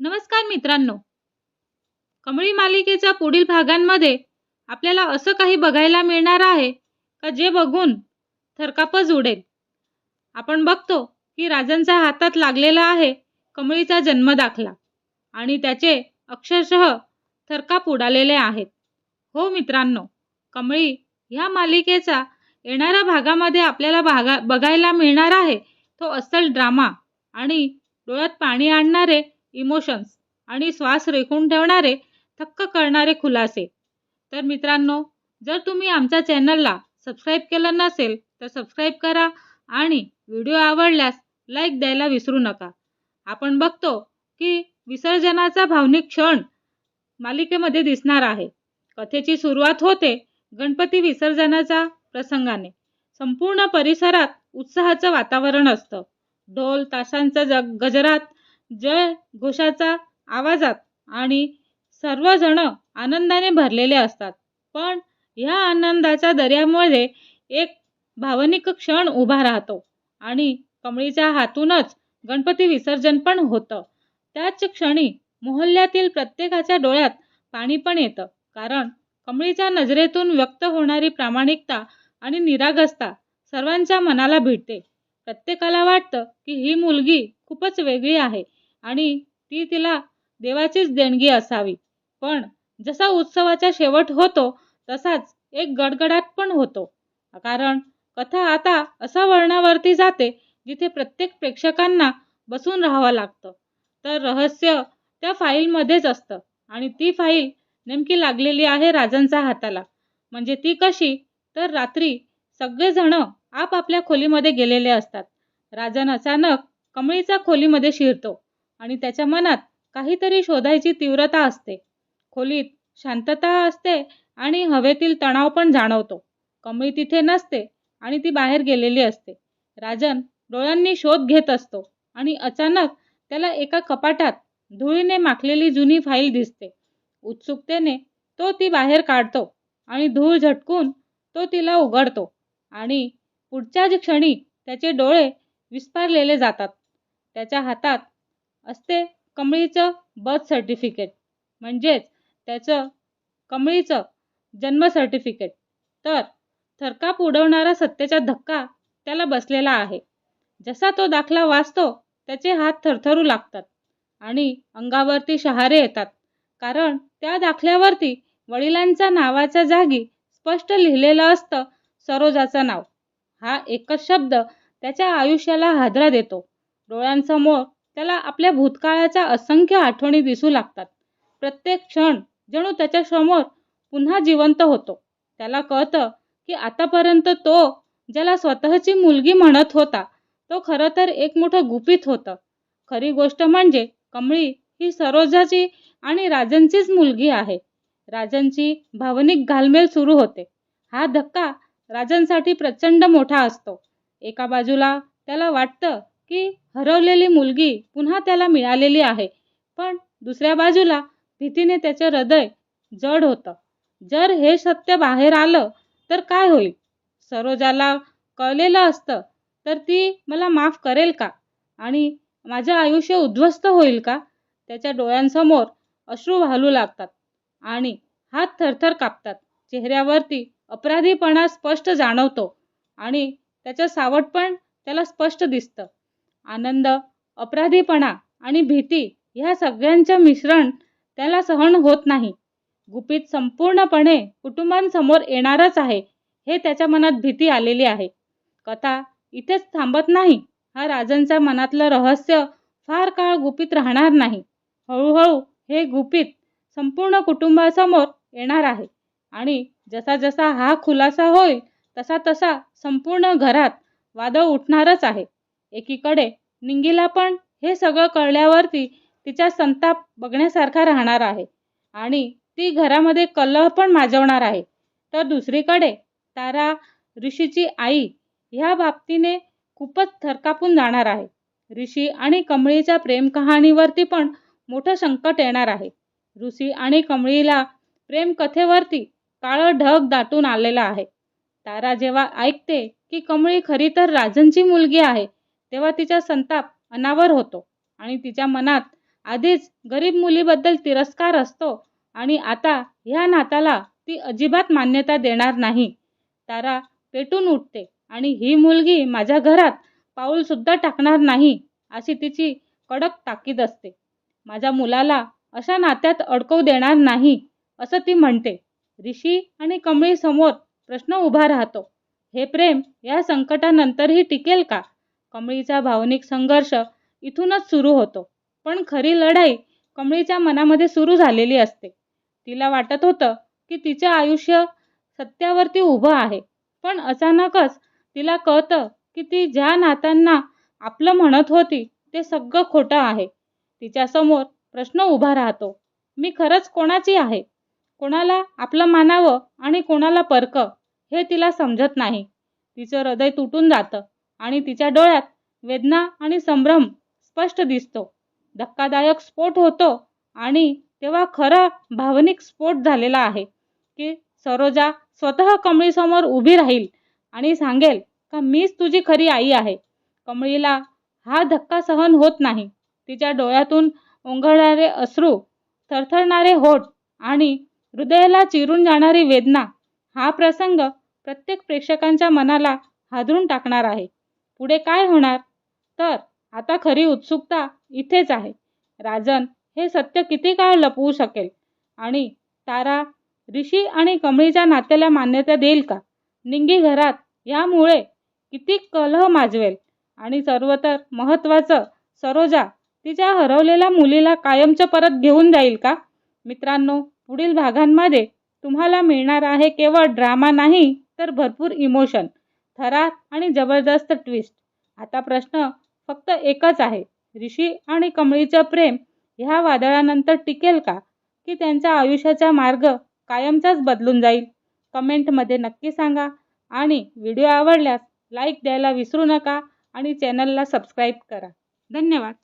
नमस्कार मित्रांनो. कमळी मालिकेच्या पुढील भागांमध्ये आपल्याला असं काही बघायला मिळणार आहे का जे बघून थरकापच उडेल. आपण बघतो की राजांच्या हातात लागलेला आहे कमळीचा जन्म दाखला आणि त्याचे अक्षरशः थरकाप उडालेले आहेत. हो मित्रांनो कमळी ह्या मालिकेचा येणाऱ्या भागामध्ये आपल्याला भागा बघायला मिळणार आहे तो अस्सल ड्रामा आणि डोळ्यात पाणी आणणारे इमोशन्स आणि श्वास रेखून ठेवणारे थक्क करणारे खुलासे. तर मित्रांनो जर तुम्ही आमच्या चॅनलला सबस्क्राईब केलं नसेल तर सबस्क्राईब करा आणि व्हिडिओ आवडल्यास लाईक द्यायला विसरू नका. आपण बघतो की विसर्जनाचा भावनिक क्षण मालिकेमध्ये दिसणार आहे. कथेची सुरुवात होते गणपती विसर्जनाच्या प्रसंगाने. संपूर्ण परिसरात उत्साहाचं वातावरण असतं. ढोल ताशांचा जग गजरात जय घोषाचा आवाजात आणि सर्वजण आनंदाने भरलेले असतात. पण ह्या आनंदाच्या दर्यामध्ये एक भावनिक क्षण उभा राहतो आणि कमळीच्या हातूनच गणपती विसर्जन पण होतं. त्याच क्षणी मोहल्ल्यातील प्रत्येकाच्या डोळ्यात पाणी पण येतं. कारण कमळीच्या नजरेतून व्यक्त होणारी प्रामाणिकता आणि निरागसता सर्वांच्या मनाला भिडते. प्रत्येकाला वाटतं की ही मुलगी खूपच वेगळी आहे. आणि ती तिला देवाचीच देणगी असावी. पण जसा उत्सवाचा शेवट होतो तसाच एक गडगडाट पण होतो. कारण कथा आता असा वळणावरती जाते जिथे प्रत्येक प्रेक्षकांना बसून राहावं लागतं. तर रहस्य त्या फाईलमध्येच असतं आणि ती फाईल नेमकी लागलेली आहे राजांचा हाताला. म्हणजे ती कशी? तर रात्री सगळेजण आपापल्या खोलीमध्ये गेलेले असतात. राजन अचानक कमळीच्या खोलीमध्ये शिरतो. आणि त्याच्या मनात काहीतरी शोधायची तीव्रता असते. खोलीत शांतता असते आणि हवेतील तणाव पण जाणवतो. कमळी तिथे नसते आणि ती बाहेर गेलेली असते. राजन डोळ्यांनी शोध घेत असतो आणि अचानक त्याला एका कपाटात धुळीने माखलेली जुनी फाईल दिसते. उत्सुकतेने तो ती बाहेर काढतो आणि धूळ झटकून तो तिला उघडतो आणि पुढच्याच क्षणी त्याचे डोळे विस्पारलेले जातात. त्याच्या हातात असते. कमळीचं बर्थ सर्टिफिकेट म्हणजेच त्याचं कमळीचं जन्म सर्टिफिकेट तर थरकाप उडवणारा सत्तेचा धक्का त्याला बसलेला आहे. जसा तो दाखला वाचतो त्याचे हात थरथरू लागतात आणि अंगावरती शहारे येतात. कारण त्या दाखल्यावरती वडिलांच्या नावाच्या जागी स्पष्ट लिहिलेलं असतं सरोजाचं नाव. हा एकच शब्द त्याच्या आयुष्याला हादरा देतो. डोळ्यांसमोर त्याला आपल्या भूतकाळाच्या असंख्य आठवणी दिसू लागतात. प्रत्येक क्षण जणू त्याच्यासमोर पुन्हा जिवंत होतो. त्याला कळतं की आतापर्यंत तो ज्याला स्वतःची मुलगी म्हणत होता तो खरं तर एक मोठं गुपित होतं. खरी गोष्ट म्हणजे कमळी ही सरोजाची आणि राजनचीच मुलगी आहे. राजनची भावनिक घालमेल सुरू होते. हा धक्का राजनसाठी प्रचंड मोठा असतो. एका बाजूला त्याला वाटतं की हरवलेली मुलगी पुन्हा त्याला मिळालेली आहे. पण दुसऱ्या बाजूला भीतीने त्याचे हृदय जड होतं. जर हे सत्य बाहेर आलं तर काय होईल? सरोजाला कळलेलं असतं तर ती मला माफ करेल का? आणि माझं आयुष्य उद्ध्वस्त होईल का? त्याच्या डोळ्यांसमोर अश्रू वाहलू लागतात आणि हात थरथर कापतात. चेहऱ्यावरती अपराधीपणा स्पष्ट जाणवतो आणि त्याचं सावटपण त्याला स्पष्ट दिसतं. आनंद अपराधीपणा आणि भीती ह्या सगळ्यांचं मिश्रण त्याला सहन होत नाही. गुपित संपूर्णपणे कुटुंबांसमोर येणारच आहे हे त्याच्या मनात भीती आलेली आहे. कथा इथेच थांबत नाही हा राजांच्या मनातलं रहस्य फार काळ गुपित राहणार नाही. हळूहळू हे गुपित संपूर्ण कुटुंबासमोर येणार आहे आणि जसा जसा हा खुलासा होईल तसा तसा संपूर्ण घरात वादळ उठणारच आहे. एकीकडे निंगीला पण हे सगळं कळल्यावरती तिचा संताप बघण्यासारखा राहणार आहे. आणि ती घरामध्ये कलह पण माजवणार आहे. तर दुसरीकडे तारा ऋषीची आई ह्या बाबतीने खूपच थरकापून जाणार आहे. ऋषी आणि कमळीच्या प्रेमकहाणीवरती पण मोठं संकट येणार आहे. ऋषी आणि कमळीला प्रेमकथेवरती काळं ढग दाटून आलेलं आहे. तारा जेव्हा ऐकते की कमळी खरी तर राजनची मुलगी आहे तेव्हा तिचा संताप अनावर होतो आणि तिच्या मनात आधीच गरीब मुलीबद्दल तिरस्कार असतो आणि आता ह्या नाताला ती अजिबात मान्यता देणार नाही. तारा पेटून उठते आणि ही मुलगी माझ्या घरात पाऊलसुद्धा टाकणार नाही अशी तिची कडक ताकीद असते. माझ्या मुलाला अशा नात्यात अडकवू देणार नाही असं ती म्हणते. ऋषी आणि कमळीसमोर प्रश्न उभा राहतो. हे प्रेम या संकटानंतरही टिकेल का? कमळीचा भावनिक संघर्ष इथूनच सुरू होतो. पण खरी लढाई कमळीच्या मनामध्ये सुरू झालेली असते. तिला वाटत होतं की तिचं आयुष्य सत्यावरती उभं आहे. पण अचानकच तिला कळतं की ती ज्या नात्यांना आपलं म्हणत होती ते सगळं खोटं आहे. तिच्यासमोर प्रश्न उभा राहतो. मी खरंच कोणाची आहे? कोणाला आपलं मानावं आणि कोणाला परकं हे तिला समजत नाही. तिचं हृदय तुटून जातं. आणि तिच्या डोळ्यात वेदना आणि संभ्रम स्पष्ट दिसतो. धक्कादायक स्फोट होतो आणि तेव्हा खरा भावनिक स्फोट झालेला आहे की सरोजा स्वतः कमळीसमोर उभी राहील आणि सांगेल का मीच तुझी खरी आई आहे. कमळीला हा धक्का सहन होत नाही. तिच्या डोळ्यातून ओंघळणारे अश्रू थरथरणारे होठ आणि हृदयाला चिरून जाणारी वेदना हा प्रसंग प्रत्येक प्रेक्षकांच्या मनाला हादरून टाकणार आहे. पुढे काय होणार? तर आता खरी उत्सुकता इथेच आहे. राजन हे सत्य किती काळ लपवू शकेल? आणि तारा ऋषी आणि कमळीच्या नात्याला मान्यता देईल का? निंगी घरात यामुळे किती कलह माजवेल? आणि सर्वतर महत्त्वाचं सरोजा तिच्या हरवलेल्या मुलीला कायमचं परत घेऊन जाईल का? मित्रांनो पुढील भागांमध्ये तुम्हाला मिळणार आहे केवळ ड्रामा नाही तर भरपूर इमोशन. थरार आणि जबरदस्त ट्विस्ट आता प्रश्न फक्त एकच आहे. ऋषी आणि कमळीचं प्रेम ह्या वादळानंतर टिकेल का? की त्यांच्या आयुष्याचा मार्ग कायमचाच बदलून जाईल? कमेंटमध्ये नक्की सांगा. आणि व्हिडिओ आवडल्यास लाईक द्यायला विसरू नका आणि चॅनलला सबस्क्राईब करा. धन्यवाद.